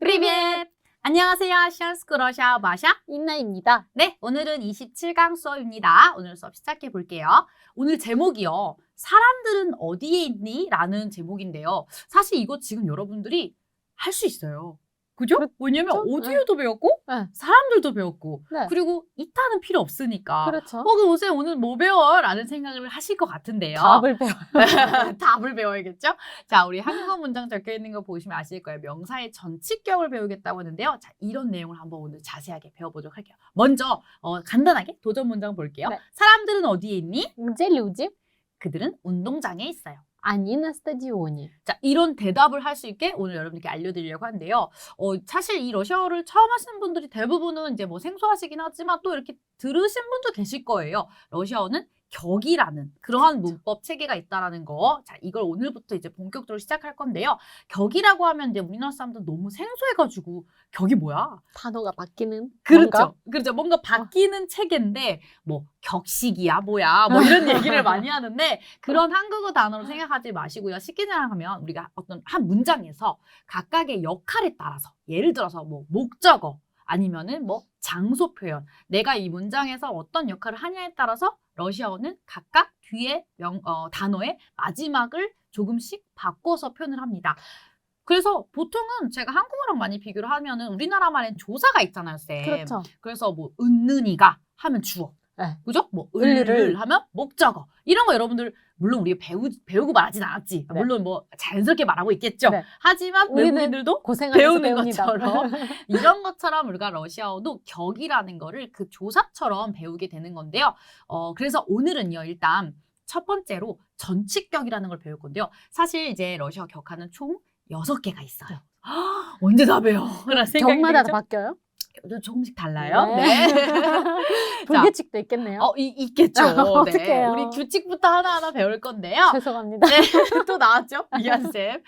프리벳! 안녕하세요. 러시아 마샤. 인나입니다. 네, 오늘은 27강 수업입니다. 오늘 수업 시작해 볼게요. 오늘 제목이요. 사람들은 어디에 있니? 라는 제목인데요. 사실 이거 지금 여러분들이 할 수 있어요. 그죠? 그렇죠? 왜냐면 오디오도 배웠고 네. 사람들도 배웠고 네. 그리고 이타는 필요 없으니까. 그렇죠. 어, 그 선생 오늘 뭐 배워라는 생각을 하실 것 같은데요. 답을 배워. 답을 배워야겠죠? 자, 우리 한국어 문장 적혀 있는 거 보시면 아실 거예요. 명사의 전치격을 배우겠다고 하는데요. 자, 이런 내용을 한번 오늘 자세하게 배워보도록 할게요. 먼저 어, 간단하게 도전 문장 볼게요. 네. 사람들은 어디에 있니? 이제 류집. 그들은 운동장에 있어요. 아니 나 스타디오니. 자, 이런 대답을 할 수 있게 오늘 여러분께 알려드리려고 하는데요. 어, 사실 이 러시아어를 처음 하시는 분들이 대부분은 이제 뭐 생소하시긴 하지만 또 이렇게 들으신 분도 계실 거예요. 러시아어는 격이라는 그러한 문법 체계가 있다라는 거. 자, 이걸 오늘부터 이제 본격적으로 시작할 건데요. 격이라고 하면 이제 우리나라 사람들 너무 생소해가지고 격이 뭐야? 단어가 바뀌는 그렇죠. 뭔가? 그렇죠. 뭔가 바뀌는 체계인데 뭐 격식이야 뭐야 뭐 이런 얘기를 많이 하는데 그런 한국어 단어로 생각하지 마시고요. 쉽게 생각하면 우리가 어떤 한 문장에서 각각의 역할에 따라서 예를 들어서 뭐 목적어 아니면은 뭐 장소 표현 내가 이 문장에서 어떤 역할을 하냐에 따라서 러시아어는 각각 뒤에 명, 어, 단어의 마지막을 조금씩 바꿔서 표현을 합니다. 그래서 보통은 제가 한국어랑 많이 비교를 하면은 우리나라 말엔 조사가 있잖아요, 쌤. 그렇죠. 그래서 뭐 은는이가 하면 주어. 네. 그죠? 뭐 을을. 을을 하면 목적어. 이런 거 여러분들 물론 우리가 배우 배우고 말하진 않았지. 네. 물론 뭐 자연스럽게 말하고 있겠죠. 네. 하지만 외국인들도 배우는 배웁니다. 것처럼 이런 것처럼 우리가 러시아어도 격이라는 거를 그 조사처럼 배우게 되는 건데요. 어 그래서 오늘은요. 일단 첫 번째로 전치격이라는 걸 배울 건데요. 사실 이제 러시아 격하는 총 여섯 개가 있어요. 언제 다 배워? 들죠? 바뀌어요? 조금씩 달라요. 네. 네. 불규칙도 있겠네요. 어, 이, 있겠죠. 네. 어떡해요. 우리 규칙부터 하나하나 배울 건데요. 죄송합니다. 네, 또 나왔죠? 미안쌤.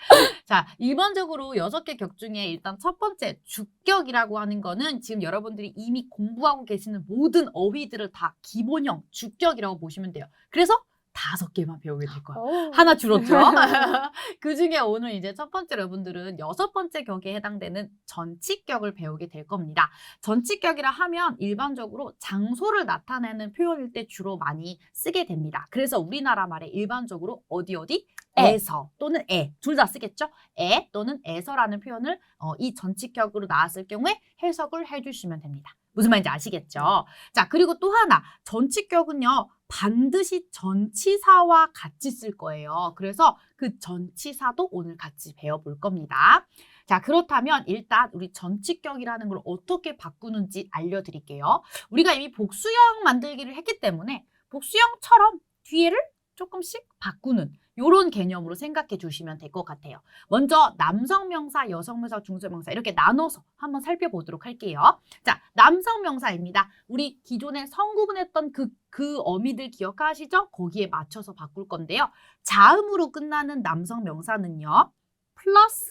자, 일반적으로 여섯 개 격 중에 일단 첫 번째 주격이라고 하는 거는 지금 여러분들이 이미 공부하고 계시는 모든 어휘들을 다 기본형 주격이라고 보시면 돼요. 그래서 다섯 개만 배우게 될 거예요. 오. 하나 줄었죠? 그 중에 오늘 이제 첫 번째 여러분들은 여섯 번째 격에 해당되는 전치격을 배우게 될 겁니다. 전치격이라 하면 일반적으로 장소를 나타내는 표현일 때 주로 많이 쓰게 됩니다. 그래서 우리나라 말에 일반적으로 어디 어디 에. 에서 또는 에 둘 다 쓰겠죠? 에 또는 에서라는 표현을 어, 이 전치격으로 나왔을 경우에 해석을 해주시면 됩니다. 무슨 말인지 아시겠죠? 자 그리고 또 하나 전치격은요 반드시 전치사와 같이 쓸 거예요. 그래서 그 전치사도 오늘 같이 배워볼 겁니다. 자, 그렇다면 일단 우리 전치격이라는 걸 어떻게 바꾸는지 알려드릴게요. 우리가 이미 복수형 만들기를 했기 때문에 복수형처럼 뒤에를 조금씩 바꾸는 이런 개념으로 생각해 주시면 될 것 같아요. 먼저 남성 명사, 여성 명사, 중성 명사 이렇게 나눠서 한번 살펴보도록 할게요. 자, 남성 명사입니다. 우리 기존에 성구분했던 그, 그 어미들 기억하시죠? 거기에 맞춰서 바꿀 건데요. 자음으로 끝나는 남성 명사는요. 플러스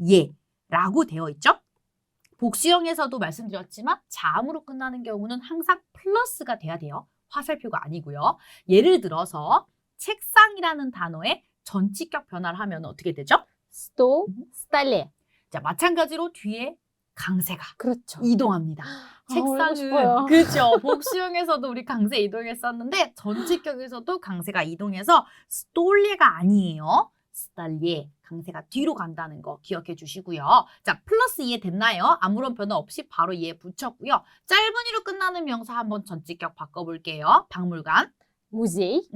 예라고 되어 있죠? 복수형에서도 말씀드렸지만 자음으로 끝나는 경우는 항상 플러스가 돼야 돼요. 화살표가 아니고요. 예를 들어서 책상이라는 단어의 전치격 변화를 하면 어떻게 되죠? 스토, 스탈레. 자, 마찬가지로 뒤에 강세가 그렇죠. 이동합니다. 책상은. 그렇죠. 복수형에서도 우리 강세 이동했었는데 전치격에서도 강세가 이동해서 스톨레가 아니에요. 스탈리에 강세가 뒤로 간다는 거 기억해 주시고요. 자, 플러스 이해 됐나요? 아무런 변화 없이 바로 이해 붙였고요. 짧은 이로 끝나는 명사 한번 전치격 바꿔볼게요. 박물관. 무제이.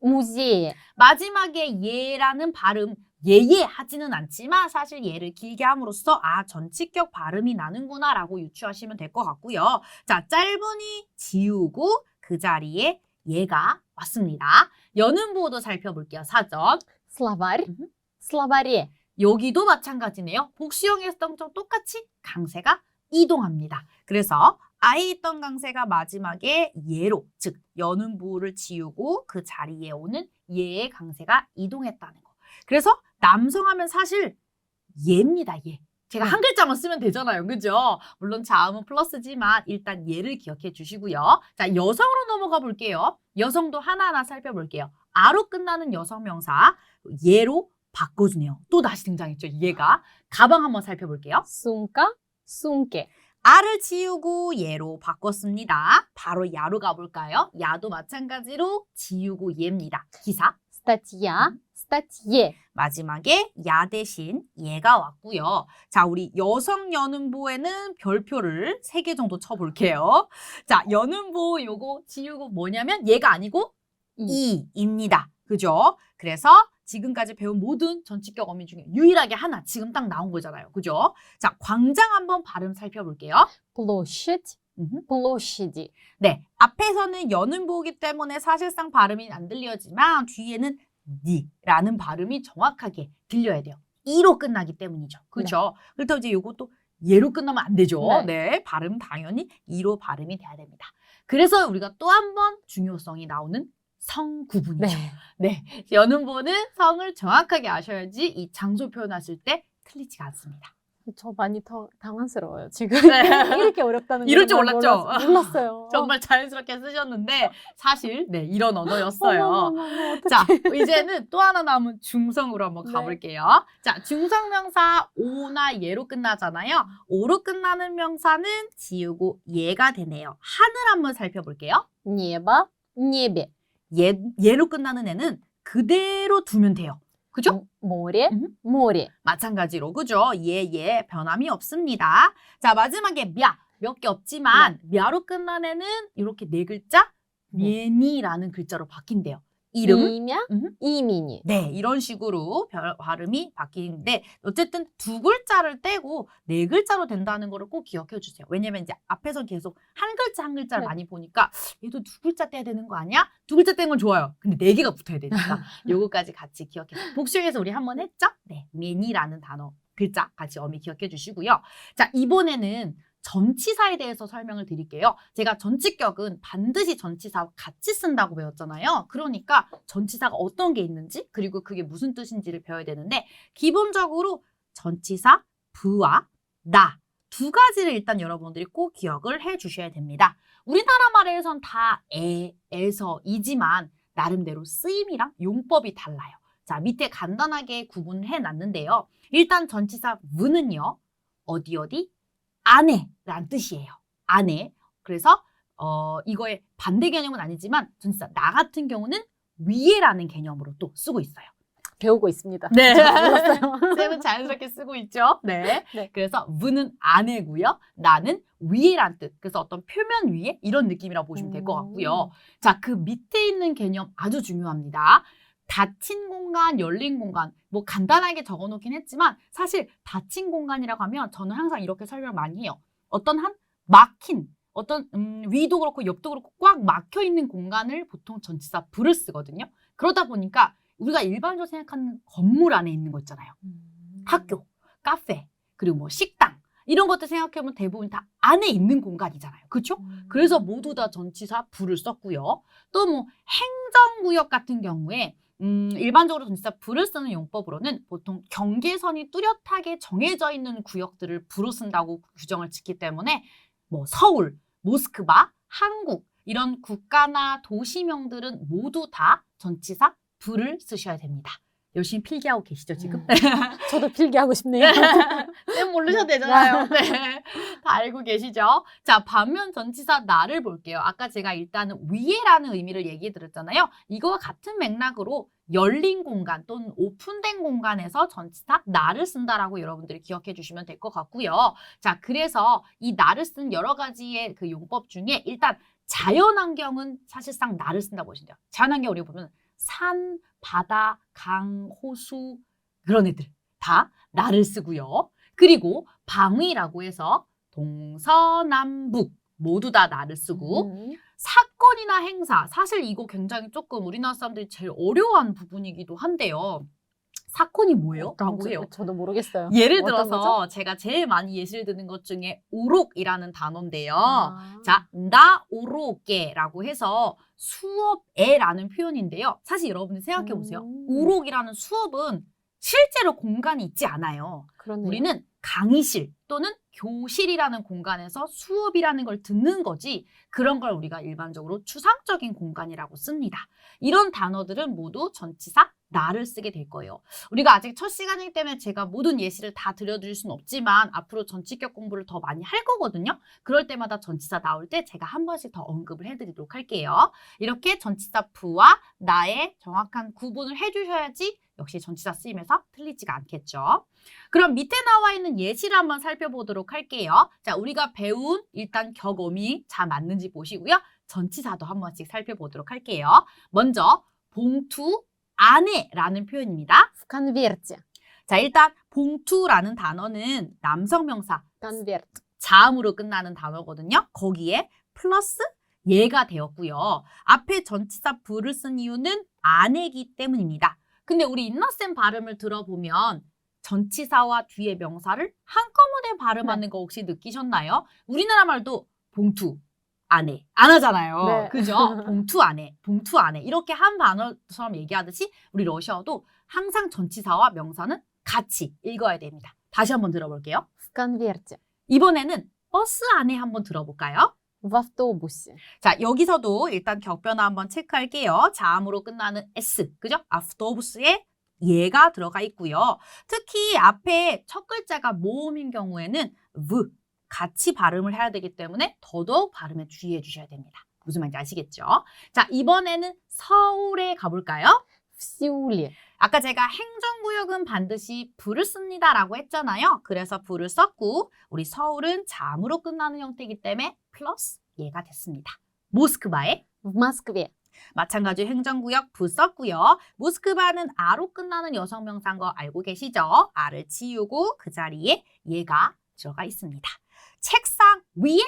무제이. 마지막에 예라는 발음 예예 하지는 않지만 사실 예를 길게 함으로써 아 전치격 발음이 나는구나 라고 유추하시면 될 것 같고요. 자 짧은이 지우고 그 자리에 예가 왔습니다. 여는 보호도 살펴볼게요. 사전 슬라바르. 음흠. 슬라바리. 여기도 마찬가지네요. 복수형에서던 좀 똑같이 강세가 이동합니다. 그래서 아이 있던 강세가 마지막에 예로 즉 여는 부호를 지우고 그 자리에 오는 예의 강세가 이동했다는 거. 그래서 남성하면 사실 예입니다. 예. 제가 네. 한 글자만 쓰면 되잖아요. 그죠? 물론 자음은 플러스지만 일단 예를 기억해 주시고요. 자, 여성으로 넘어가 볼게요. 여성도 하나하나 살펴볼게요. 아로 끝나는 여성 명사 예로 바꿔주네요. 또 다시 등장했죠. 얘가. 가방 한번 살펴볼게요. sumka, sumke. 아를 지우고 예로 바꿨습니다. 바로 야로 가볼까요? 야도 마찬가지로 지우고 예입니다. 기사. 스타티야, 음. 스타티예. 마지막에 야 대신 예가 왔고요. 자, 우리 여성 연음보에는 별표를 3개 정도 쳐볼게요. 자, 연음보 요거 지우고 뭐냐면 예가 아니고 이입니다. 그죠? 그래서 지금까지 배운 모든 전치격 어미 중에 유일하게 하나 지금 딱 나온 거잖아요. 그죠? 자, 광장 한번 발음 살펴볼게요. Площадь, 음흠. площади. 네, 앞에서는 연음보기 때문에 사실상 발음이 안 들려지만 뒤에는 니라는 발음이 정확하게 들려야 돼요. 이로 끝나기 때문이죠. 그렇죠? 그렇다고 이제 이것도 예로 끝나면 안 되죠. 네. 네, 발음 당연히 이로 발음이 돼야 됩니다. 그래서 우리가 또 한 번 중요성이 나오는 성구분이죠. 네. 네. 연음보는 성을 정확하게 아셔야지 이 장소 표현하실 때 틀리지가 않습니다. 저 많이 더 당황스러워요 지금 네. 이렇게 어렵다는 이럴 줄 몰랐죠 몰랐, 어요 정말 자연스럽게 쓰셨는데 사실 네 이런 언어였어요 자 이제는 또 하나 남은 중성으로 한번 네. 가볼게요 네. 자 중성 명사 오나 예로 끝나잖아요 오로 끝나는 명사는 지우고 예가 되네요 하늘 한번 살펴볼게요 예바 예배 얘, 얘로 끝나는 애는 그대로 두면 돼요. 그죠? 뭐, 모래, 음. 모래. 마찬가지로 그죠? 예예 변함이 없습니다. 자 마지막에 야 몇 개 없지만 네. 야로 끝난 애는 이렇게 네 글자 네. 미니라는 글자로 바뀐대요. 이름, 이명, 이민이. 네, 이런 식으로 별, 발음이 바뀌는데 어쨌든 두 글자를 떼고 네 글자로 된다는 거를 꼭 기억해 주세요. 왜냐면 이제 앞에서 계속 한 글자 한 글자를 네. 많이 보니까 얘도 두 글자 떼야 되는 거 아니야? 두 글자 뗀 건 좋아요. 근데 네 개가 붙어야 되니까 요거까지 같이 기억해. 복수에서 우리 한번 했죠? 네, 미니라는 단어 글자 같이 어미 기억해 주시고요. 자, 이번에는 전치사에 대해서 설명을 드릴게요. 제가 전치격은 반드시 전치사와 같이 쓴다고 배웠잖아요. 그러니까 전치사가 어떤 게 있는지 그리고 그게 무슨 뜻인지를 배워야 되는데 기본적으로 전치사 부와 나 두 가지를 일단 여러분들이 꼭 기억을 해 주셔야 됩니다. 우리나라 말에선 다 에, 에서, 이지만 나름대로 쓰임이랑 용법이 달라요. 자, 밑에 간단하게 구분해 놨는데요. 일단 전치사 무는요. 어디 어디 안에란 뜻이에요. 안에. 그래서 어 이거의 반대 개념은 아니지만 전치사 나 같은 경우는 위에라는 개념으로 또 쓰고 있어요. 배우고 있습니다. 네. 쌤은 자연스럽게 쓰고 있죠. 네. 네. 그래서 무는 안에고요. 나는 위에란 뜻. 그래서 어떤 표면 위에 이런 느낌이라고 보시면 될 것 같고요. 자, 그 밑에 있는 개념 아주 중요합니다. 닫힌 공간, 열린 공간. 뭐 간단하게 적어 놓긴 했지만 사실 닫힌 공간이라고 하면 저는 항상 이렇게 설명을 많이 해요. 어떤 한 막힌 어떤 음, 위도 그렇고 옆도 그렇고 꽉 막혀 있는 공간을 보통 전치사 불을 쓰거든요. 그러다 보니까 우리가 일반적으로 생각하는 건물 안에 있는 거 있잖아요. 음. 학교, 카페, 그리고 뭐 식당 이런 것들 생각해보면 대부분 다 안에 있는 공간이잖아요. 그렇죠? 음. 그래서 모두 다 전치사 불을 썼고요. 또 뭐 행정구역 같은 경우에 음, 일반적으로 전치사 불을 쓰는 용법으로는 보통 경계선이 뚜렷하게 정해져 있는 구역들을 불을 쓴다고 규정을 짓기 때문에 뭐 서울, 모스크바, 한국 이런 국가나 도시명들은 모두 다 전치사 불을 쓰셔야 됩니다. 열심히 필기하고 계시죠 지금? 음. 저도 필기하고 싶네요. 쌤 모르셔도 되잖아요. 네. 다 알고 계시죠? 자, 반면 전치사 나를 볼게요. 아까 제가 일단은 위에라는 의미를 얘기 드렸잖아요. 이거와 같은 맥락으로 열린 공간 또는 오픈된 공간에서 전치사 나를 쓴다라고 여러분들이 기억해 주시면 될 것 같고요. 자, 그래서 이 나를 쓴 여러 가지의 그 용법 중에 일단 자연환경은 사실상 나를 쓴다 보시면 돼요. 자연환경 우리가 보면 산, 바다, 강, 호수 그런 애들 다 나를 쓰고요. 그리고 방위라고 해서 동서남북 모두 다 나를 쓰고 음. 사건이나 행사 사실 이거 굉장히 조금 우리나라 사람들이 제일 어려워하는 부분이기도 한데요. 사건이 뭐예요? 라고 저- 해요. 저도 모르겠어요. 예를 들어서? 제가 제일 많이 예시를 드는 것 중에 오록이라는 단어인데요. 아. 자, 나 오로게라고 해서 수업에라는 표현인데요. 사실 여러분들 생각해 보세요. 음. 오록이라는 수업은 실제로 공간이 있지 않아요. 그러네요. 우리는 강의실 또는 교실이라는 공간에서 수업이라는 걸 듣는 거지 그런 걸 우리가 일반적으로 추상적인 공간이라고 씁니다. 이런 단어들은 모두 전치사 나를 쓰게 될 거예요. 우리가 아직 첫 시간이기 때문에 제가 모든 예시를 다 들려드릴 수는 없지만 앞으로 전치격 공부를 더 많이 할 거거든요. 그럴 때마다 전치사 나올 때 제가 한 번씩 더 언급을 해드리도록 할게요. 이렇게 전치사 부와 나의 정확한 구분을 해주셔야지 역시 전치사 쓰임에서 틀리지가 않겠죠. 그럼 밑에 나와 있는 예시를 한번 살펴보도록 할게요. 자, 우리가 배운 일단 격음이 잘 맞는지 보시고요. 전치사도 한 번씩 살펴보도록 할게요. 먼저 봉투 안에라는 표현입니다. В конверте. 자, 일단 봉투라는 단어는 남성 명사 конверт. 자음으로 끝나는 단어거든요. 거기에 플러스 예가 되었고요. 앞에 전치사 부를 쓴 이유는 안에기 때문입니다. 근데 우리 인너쌤 발음을 들어보면 전치사와 뒤에 명사를 한꺼번에 발음하는 거 혹시 느끼셨나요? 우리나라 말도 봉투 안에 안 하잖아요. 네. 그죠? 봉투 안에, 봉투 안에 이렇게 한 단어처럼 얘기하듯이 우리 러시아어도 항상 전치사와 명사는 같이 읽어야 됩니다. 다시 한번 들어볼게요. В конверте. 이번에는 버스 안에 한번 들어볼까요? В автобусе. 자, 여기서도 일단 격변화 한번 체크할게요. 자음으로 끝나는 S, 그죠? 아프토부스에 예가 들어가 있고요. 특히 앞에 첫 글자가 모음인 경우에는 V, 같이 발음을 해야 되기 때문에 더더욱 발음에 주의해 주셔야 됩니다. 무슨 말인지 아시겠죠? 자, 이번에는 서울에 가볼까요? 시울리. 아까 제가 행정구역은 반드시 불을 씁니다 라고 했잖아요. 그래서 불을 썼고 우리 서울은 잠으로 끝나는 형태이기 때문에 플러스 예가 됐습니다. 모스크바에 마스크베 마찬가지 행정구역 부 썼고요. 모스크바는 아로 끝나는 여성명사인 거 알고 계시죠? 아를 치우고 그 자리에 예가 들어가 있습니다. 책상 위에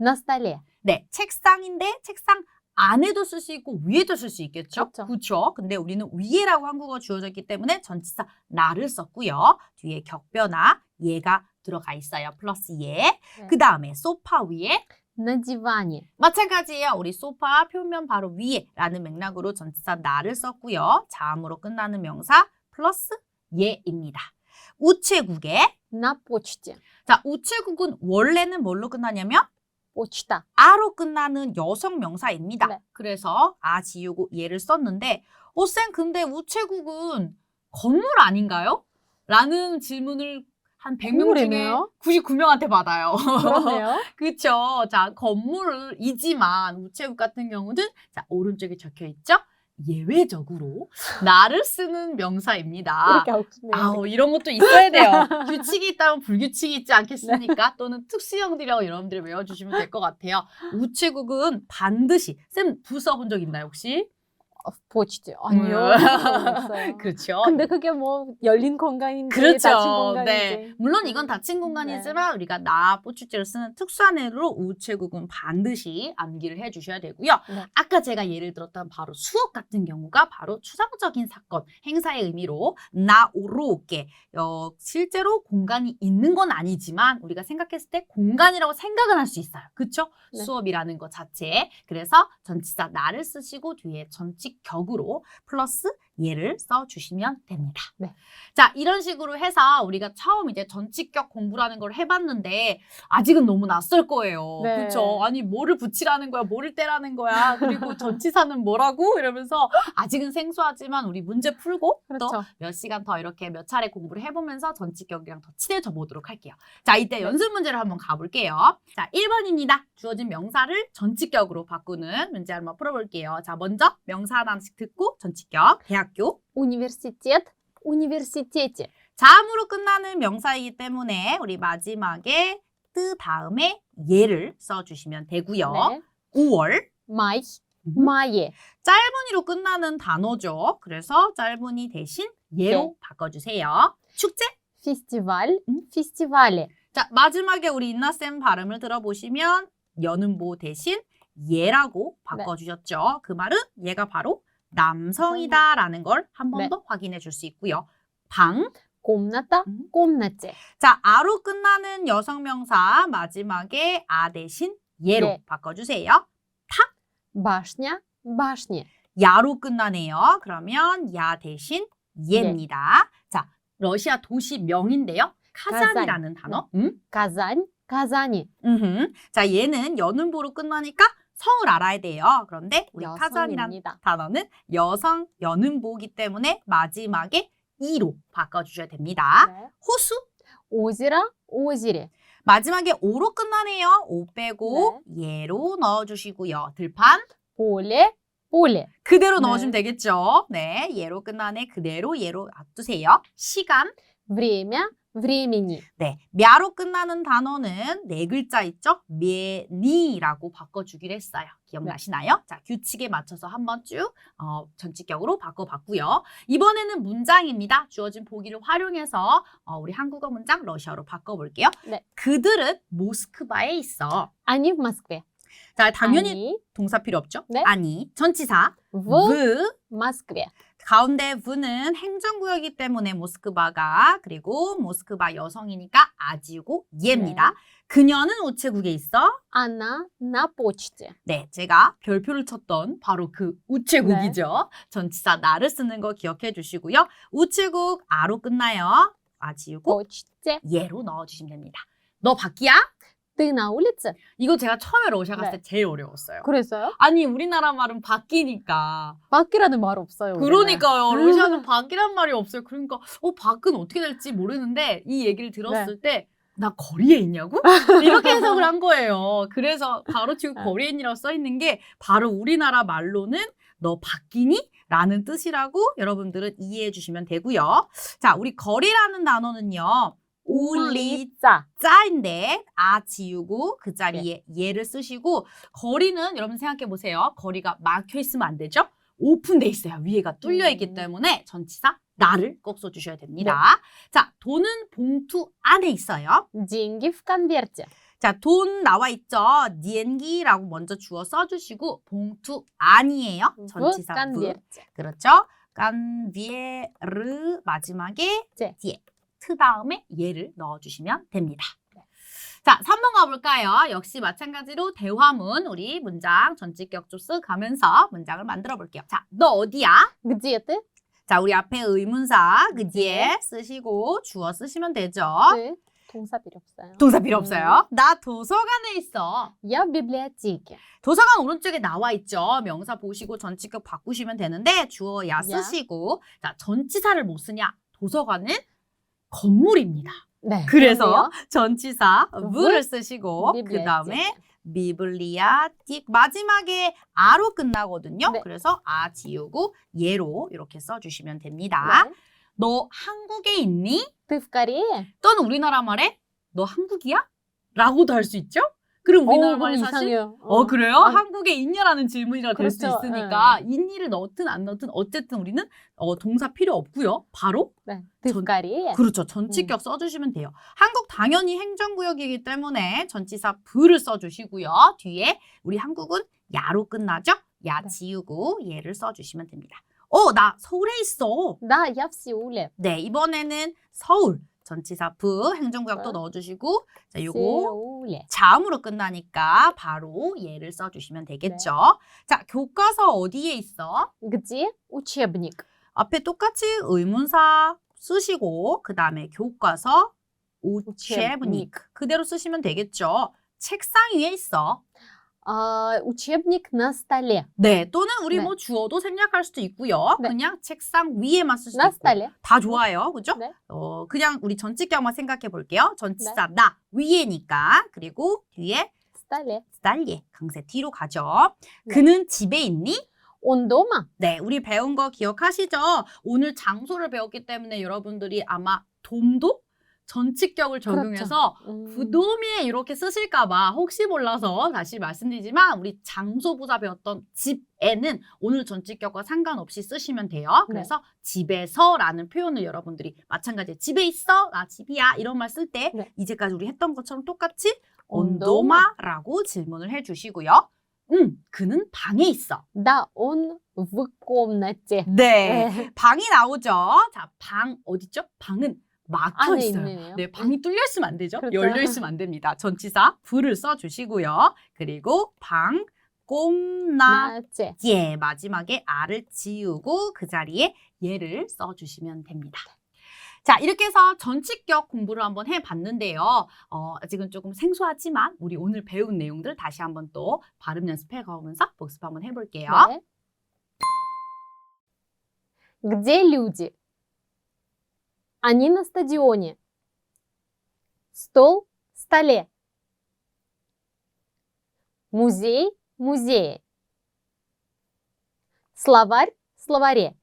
На stоле. 네, 책상인데 책상 안에도 쓸 수 있고 위에도 쓸 수 있겠죠? 그렇죠. 그렇죠. 근데 우리는 위에라고 한국어 주어져 있기 때문에 전치사 나를 썼고요. 뒤에 격변화 예가 들어가 있어요. 플러스 예. 네. 그 다음에 소파 위에 На диване. 마찬가지예요. 우리 소파 표면 바로 위에라는 맥락으로 전치사 나를 썼고요. 자음으로 끝나는 명사 플러스 예입니다. 우체국에 На почте. 자 우체국은 원래는 뭘로 끝나냐면 Почта. 아로 끝나는 여성 명사입니다. 네. 그래서 아 지우고 얘를 썼는데 어, 쌤 근데 우체국은 건물 아닌가요? 라는 질문을 한 100명 중에 건물이네요. 99명한테 받아요. 그렇네요. 그쵸. 자, 건물이지만 우체국 같은 경우는 자, 오른쪽에 적혀 있죠? 예외적으로 나를 쓰는 명사입니다. 이렇게. 아우 이런 것도 있어야 돼요. 규칙이 있다면 불규칙이 있지 않겠습니까? 또는 특수형들이라고 여러분들이 외워주시면 될 것 같아요. 우체국은 반드시 쌤 부숴본 적 있나요 혹시? В почте. 아니요. 음. 그건 없어요. 그렇죠. 근데 그게 뭐 열린 공간인지 그렇죠. 닫힌 공간인지. 네. 물론 이건 닫힌 공간이지만 우리가 나 뽀추째를 쓰는 특수한 애로 우체국은 반드시 암기를 해주셔야 되고요. 네. 아까 제가 예를 들었던 바로 수업 같은 경우가 바로 추상적인 사건, 행사의 의미로 나 오로게 어, 실제로 공간이 있는 건 아니지만 우리가 생각했을 때 공간이라고 생각은 할 수 있어요. 그렇죠? 네. 수업이라는 것 자체에 그래서 전치사 나를 쓰시고 뒤에 전치 격으로 플러스 예를 써주시면 됩니다. 네. 자, 이런 식으로 해서 우리가 처음 이제 전치격 공부라는 걸 해봤는데 아직은 너무 낯설 거예요. 네. 그렇죠? 아니 뭐를 붙이라는 거야, 뭐를 떼라는 거야. 그리고 전치사는 뭐라고 이러면서 아직은 생소하지만 우리 문제 풀고 또 그렇죠. 몇 시간 더 이렇게 몇 차례 공부를 해보면서 전치격이랑 더 친해져 보도록 할게요. 자, 이때 네. 연습 문제를 한번 가볼게요. 자, 1번입니다. 주어진 명사를 전치격으로 바꾸는 문제 한번 풀어볼게요. 자, 먼저 명사 하나씩 듣고 전치격, 대학 교. 우니버시티ет. 우니버시테테. 자음으로 끝나는 명사이기 때문에 우리 마지막에 뜨 다음에 예를 써주시면 되고요. 네. 5월. 마이. 음. 마예. 짧은이로 끝나는 단어죠. 그래서 짧은이 대신 예로 네. 바꿔주세요. 축제. 페스티벌. 음. 페스티벌에. 자, 마지막에 우리 인나쌤 발음을 들어보시면 여는 뭐 대신 예라고 바꿔주셨죠. 그 말은 얘가 바로 남성이다라는 걸 한 번 네. 더 확인해 줄 수 있고요. 방 꼼났다, 꼼났제. 음. 자, 아로 끝나는 여성 명사 마지막에 아 대신 예로 네. 바꿔주세요. 탁 바시냐, 바시냐. 야로 끝나네요. 그러면 야 대신 예입니다. 네. 자, 러시아 도시 명인데요. 카잔이라는 가산. 단어. 네. 음? 가잔, 가자니. 음흠. 자, 얘는 연음보로 끝나니까 성을 알아야 돼요. 그런데 우리 타잔이란 여성입니다. 단어는 여성 연음보기 때문에 마지막에 이로 바꿔주셔야 됩니다. 네. 호수 озеро, озере. 마지막에 오로 끝나네요. 오 빼고 예로 넣어주시고요. 들판 поле, поле. 그대로 네. 넣어주면 되겠죠. 네, 예로 끝나네. 그대로 예로 놔두세요. 시간 время, времени. 네, мя로 끝나는 단어는 네 글자 있죠? 미니라고 바꿔주기로 했어요. 기억나시나요? 네. 자, 규칙에 맞춰서 한번 쭉 어, 전치격으로 바꿔봤고요. 이번에는 문장입니다. 주어진 보기를 활용해서 어, 우리 한국어 문장 러시아로 바꿔볼게요. 네. 그들은 모스크바에 있어. 아니, 모스크바. 자, 당연히 아니. 동사 필요 없죠? 네. 아니, 전치사. в 브 Москве. 가운데 부는 행정구역이기 때문에 모스크바가 그리고 모스크바 여성이니까 아지고 예입니다. 그녀는 우체국에 있어. Она на почте. 네, 제가 별표를 쳤던 바로 그 우체국이죠. 전치사 나를 쓰는 거 기억해 주시고요. 우체국 아로 끝나요. 아지우고 почте. 예로 넣어주시면 됩니다. 너 밖이야? Ты на улице? 이거 제가 처음에 러시아 갔을 네. 때 제일 어려웠어요. 그랬어요? 아니 우리나라 말은 밖이니까 밖이라는 말 없어요. 우리는. 그러니까요. 러시아는 밖이란 말이 없어요. 그러니까 어 밖은 어떻게 될지 모르는데 이 얘기를 들었을 때 나 거리에 있냐고? 이렇게 해석을 한 거예요. 그래서 바로 지금 네. 거리에 있니라고 써 있는 게 바로 우리나라 말로는 너 바뀌니? 라는 뜻이라고 여러분들은 이해해 주시면 되고요. 자, 우리 거리라는 단어는요. 울리 улица. 짜인데 아 지우고 그 자리에 예를 쓰시고 거리는 여러분 생각해 보세요. 거리가 막혀 있으면 안 되죠? 오픈돼 있어요. 위에가 뚫려 있기 음. 때문에 전치사 나를 꼭 써주셔야 됩니다. 자, 돈은 봉투 안에 있어요. Деньги в конверте. 자, 돈 나와 있죠. 니엔기라고 먼저 주어 써주시고 봉투 아니에요. в 전치사 부. конверте. 그렇죠. 깐비에르 마지막에 제. 뒤에 트 다음에 예를 넣어주시면 됩니다. 자, 3번 가볼까요? 역시 마찬가지로 대화문 우리 문장 전직격 좀 쓱 가면서 문장을 만들어 볼게요. 자, 너 어디야? Где ты? 자, 우리 앞에 의문사 그 네. 뒤에 쓰시고 주어 쓰시면 되죠. ты. 동사 필요 없어요. 동사 필요 음. 없어요. 나 도서관에 있어. Я в библиотеке. 도서관 오른쪽에 나와 있죠. 명사 보시고 전치격 바꾸시면 되는데 주어 야 야. 쓰시고 자 전치사를 못 쓰냐? 도서관은 건물입니다. 네. 그래서 전치사 브, 부를 쓰시고 그 비블리아티케. 다음에 비블리아틱 마지막에 아로 끝나거든요. 네. 그래서 아 지우고 예로 이렇게 써주시면 됩니다. 네. 너 한국에 있니? Ты в Корее? 또는 우리나라 말에 너 한국이야? 라고도 할 수 있죠? 어, 그럼 우리나라만 어, 사실 이상해요. 어, 어 그래요? 아, 한국에 있냐라는 질문이라 그렇죠. 될수 있으니까 아. 네. 인니를 넣든 안 넣든 어쨌든 우리는 어, 동사 필요 없고요. 바로 네. 전가리 그렇죠. 전치격 음. 써주시면 돼요. 한국 당연히 행정구역이기 때문에 전치사 부를 써주시고요. 뒤에 우리 한국은 야로 끝나죠. 야 네. 지우고 얘를 써주시면 됩니다. 어, 나 서울에 있어. 나 역시 올래. 네, 이번에는 서울. 전치사 부 행정구역도 네. 넣어주시고 자, 요거 Сеуле. 자음으로 끝나니까 바로 얘를 써주시면 되겠죠. 네. 자, 교과서 어디에 있어? Где учебник? 앞에 똑같이 의문사 쓰시고 그 다음에 교과서 우체부닉 우체부닉. 그대로 쓰시면 되겠죠. 책상 위에 있어. А, учебник на столе. 네, 또는 우리 네. 뭐 주어도 생략할 수도 있고요. 네. 그냥 책상 위에만 쓸 수도 На 있고. столе. 다 좋아요. 그죠? 네. 어, 그냥 우리 전치격만 생각해 볼게요. 전치사 나 위에니까 그리고 뒤에 столе. 스달예 강세 뒤로 가죠. 네. 그는 집에 있니? Он дома? 네, 우리 배운 거 기억하시죠? 오늘 장소를 배웠기 때문에 여러분들이 아마 돔도 전치격을 적용해서 음, 부도미에 이렇게 쓰실까봐 혹시 몰라서 다시 말씀드리지만 우리 장소부사 배웠던 집에는 오늘 전치격과 상관없이 쓰시면 돼요. 네. 그래서 집에서라는 표현을 여러분들이 마찬가지 집에 있어 나 집이야 이런 말 쓸 때 네. 이제까지 우리 했던 것처럼 똑같이 온도마. 온도마라고 질문을 해주시고요. 음, 그는 방에 있어. Да, он в комнате. 네. 네. 방이 나오죠. 자, 방 어디죠? 방은 막혀 안에 있어요. 있네요. 네, 방이 뚫려 있으면 안 되죠. 그렇죠. 열려 있으면 안 됩니다. 전치사 불을 써 주시고요. 그리고 방 꼼나 나체. 예 마지막에 아를 지우고 그 자리에 예를 써 주시면 됩니다. 자, 이렇게 해서 전치격 공부를 한번 해봤는데요. 어, 아직은 조금 생소하지만 우리 오늘 배운 내용들 다시 한번 또 발음 연습해 가면서 복습 한번 해볼게요. 네. Где люди? Они на стадионе. Стол столе. Музей музее. Словарь словаре.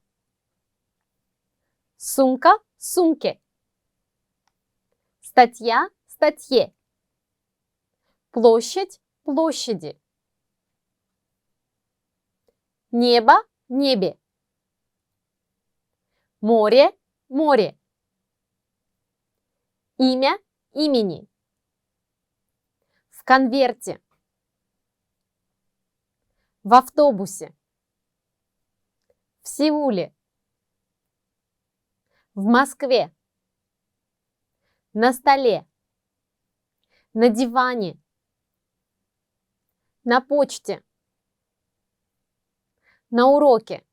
Сумка сумке. Статья статье. Площадь площади. Небо небе. Море море. Имя имени. В конверте. В автобусе. В Сеуле. В Москве. На столе. На диване. На почте. На уроке.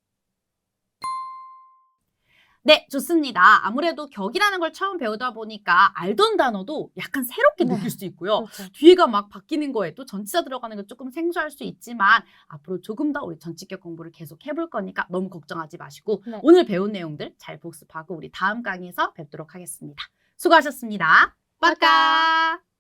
네, 좋습니다. 아무래도 격이라는 걸 처음 배우다 보니까 알던 단어도 약간 새롭게 네. 느낄 수 있고요. 그렇죠. 뒤에가 막 바뀌는 거에 또 전치사 들어가는 거 조금 생소할 수 있지만 앞으로 조금 더 우리 전치격 공부를 계속 해볼 거니까 너무 걱정하지 마시고 네. 오늘 배운 내용들 잘 복습하고 우리 다음 강의에서 뵙도록 하겠습니다. 수고하셨습니다. 빠까!